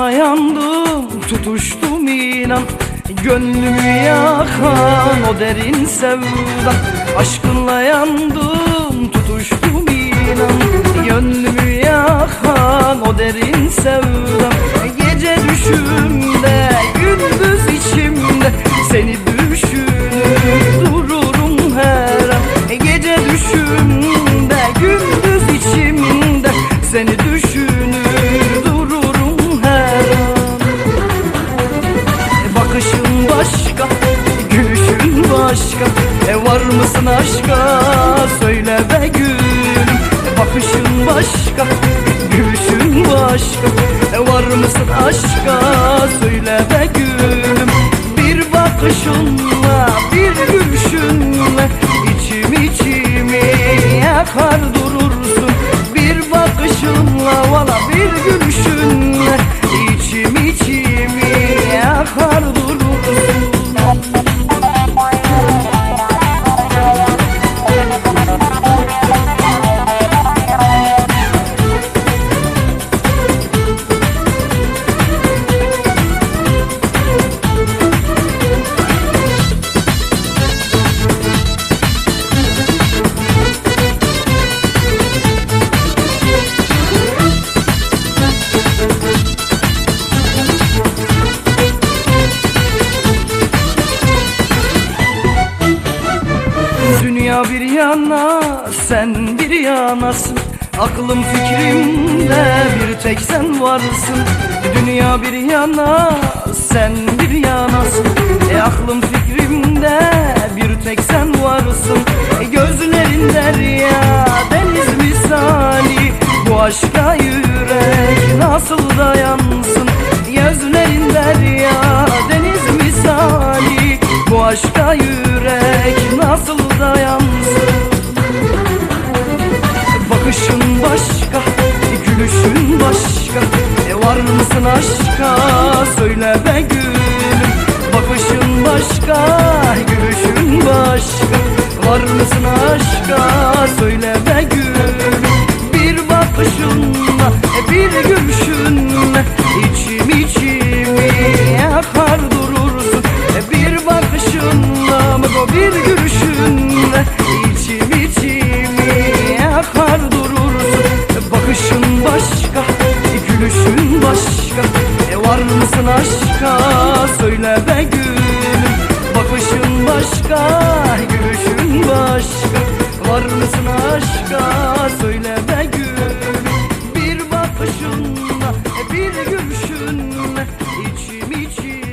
Aşkınla yandım tutuştum inan. Gönlümü yakan o derin sevdan Aşkınla yandım tutuştum inan. Gönlümü yakan o derin sevdan Gece düşümde gündüz içimde. Seni düşünür dururum her an. Gece düşümde gündüz içimde. Seni düşünür Bakışın başka, gülüşün başka E var mısın aşka, söyle be gülüm Bakışın başka, gülüşün başka E var mısın aşka, söyle be gülüm. Bir bakışınla, bir yana sen bir yanasın. Aklım fikrimde bir tek sen varsın. Dünya bir yana sen bir yanasın. E Aklım fikrimde bir tek sen varsın. E Gözlerin derya deniz misali. Bu aşka yürek nasıl dayansın? Gözlerin derya deniz misali. Bu aşka yürek var mısın aşka, söyle be gülüm. Bakışın başka, gülüşün başka. Var mısın aşka, söyle be gülüm. Bir bakışınla, e bir gülüşünle içim içimi yakar durursun. E bir bakışınla, bir gülüşünle Var mısın aşka? Söyle be gülüm. Bakışın başka gülüşün başka. Var mısın aşka? Söyle be gülüm. Bir bakışınla e bir gülüşünle içim içim.